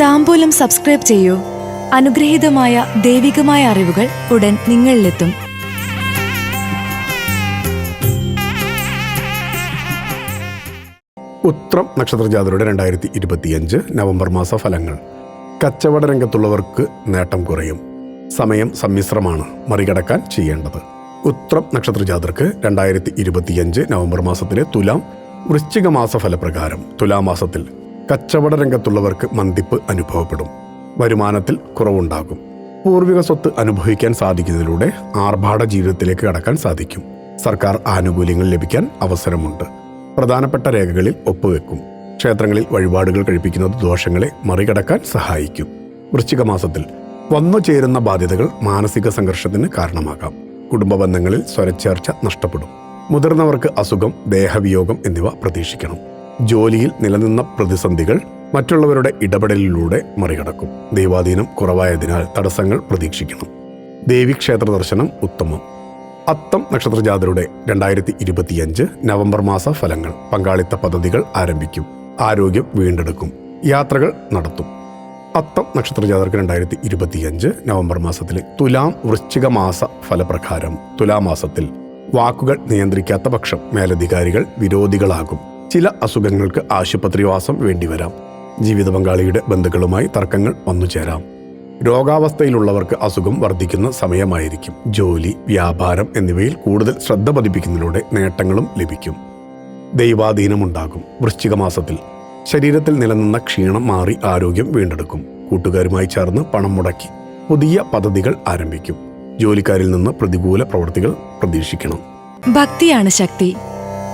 താമ്പൂലം subscribe ചെയ്യൂ. അനുഗ്രഹീതമായ ദൈവികമായ അറിവുകൾ ഉടൻ നിങ്ങളിലെത്തും. ഉത്രം നക്ഷത്രജാതരുടെ രണ്ടായിരത്തി ഇരുപത്തിയഞ്ച് നവംബർ മാസ ഫലങ്ങൾ കച്ചവട രംഗത്തുള്ളവർക്ക് നേട്ടം കുറയും. സമയം സമ്മിശ്രമാണ് മറികടക്കാൻ ചെയ്യേണ്ടത്. ഉത്രം നക്ഷത്രജാതർക്ക് രണ്ടായിരത്തി ഇരുപത്തിയഞ്ച് നവംബർ മാസത്തിലെ തുലാം വൃശ്ചിക മാസ ഫലപ്രകാരം തുലാമാസത്തിൽ കച്ചവട രംഗത്തുള്ളവർക്ക് മന്തിപ്പ് അനുഭവപ്പെടും. വരുമാനത്തിൽ കുറവുണ്ടാകും. പൂർവിക സ്വത്ത് അനുഭവിക്കാൻ സാധിക്കുന്നതിലൂടെ ആർഭാട ജീവിതത്തിലേക്ക് കടക്കാൻ സാധിക്കും. സർക്കാർ ആനുകൂല്യങ്ങൾ ലഭിക്കാൻ അവസരമുണ്ട്. പ്രധാനപ്പെട്ട രേഖകളിൽ ഒപ്പുവെക്കും. ക്ഷേത്രങ്ങളിൽ വഴിപാടുകൾ കഴിപ്പിക്കുന്നത് ദോഷങ്ങളെ മറികടക്കാൻ സഹായിക്കും. വൃശ്ചിക മാസത്തിൽ വന്നു ചേരുന്ന ബാധ്യതകൾ മാനസിക സംഘർഷത്തിന് കാരണമാകാം. കുടുംബ ബന്ധങ്ങളിൽ സ്വരച്ചേർച്ച നഷ്ടപ്പെടും. മുതിർന്നവർക്ക് അസുഖം ദേഹവിയോഗം എന്നിവ പ്രതീക്ഷിക്കണം. ജോലിയിൽ നിലനിന്ന പ്രതിസന്ധികൾ മറ്റുള്ളവരുടെ ഇടപെടലിലൂടെ മറികടക്കും. ദൈവാധീനം കുറവായതിനാൽ തടസ്സങ്ങൾ പ്രതീക്ഷിക്കണം ദേവീക്ഷേത്ര ദർശനം ഉത്തമം. അത്തം നക്ഷത്രജാതരുടെ രണ്ടായിരത്തി ഇരുപത്തിയഞ്ച് നവംബർ മാസ ഫലങ്ങൾ. പങ്കാളിത്ത പദ്ധതികൾ ആരംഭിക്കും. ആരോഗ്യം വീണ്ടെടുക്കും. യാത്രകൾ നടത്തും. അത്തം നക്ഷത്രജാതർക്ക് രണ്ടായിരത്തി ഇരുപത്തിയഞ്ച് നവംബർ മാസത്തിലെ തുലാം വൃശ്ചിക മാസ ഫലപ്രകാരം. തുലാമാസത്തിൽ വാക്കുകൾ നിയന്ത്രിക്കാത്ത പക്ഷം മേലധികാരികൾ വിരോധികളാകും. ചില അസുഖങ്ങൾക്ക് ആശുപത്രിവാസം വേണ്ടിവരാം. ജീവിത പങ്കാളിയുടെ ബന്ധുക്കളുമായി തർക്കങ്ങൾ വന്നു ചേരാം രോഗാവസ്ഥയിലുള്ളവർക്ക് അസുഖം വർദ്ധിക്കുന്ന സമയമായിരിക്കും. ജോലി വ്യാപാരം എന്നിവയിൽ കൂടുതൽ ശ്രദ്ധ പതിപ്പിക്കുന്നതിലൂടെ നേട്ടങ്ങളും ലഭിക്കും. ദൈവാധീനമുണ്ടാകും. വൃശ്ചിക മാസത്തിൽ ശരീരത്തിൽ നിലനിന്ന ക്ഷീണം മാറി ആരോഗ്യം വീണ്ടെടുക്കും. കൂട്ടുകാരുമായി ചേർന്ന് പണം മുടക്കി പുതിയ പദ്ധതികൾ ആരംഭിക്കും. ജോലിക്കാരിൽ നിന്ന് പ്രതികൂല പ്രവൃത്തികൾ പ്രതീക്ഷിക്കണം. ഭക്തിയാണ് ശക്തി.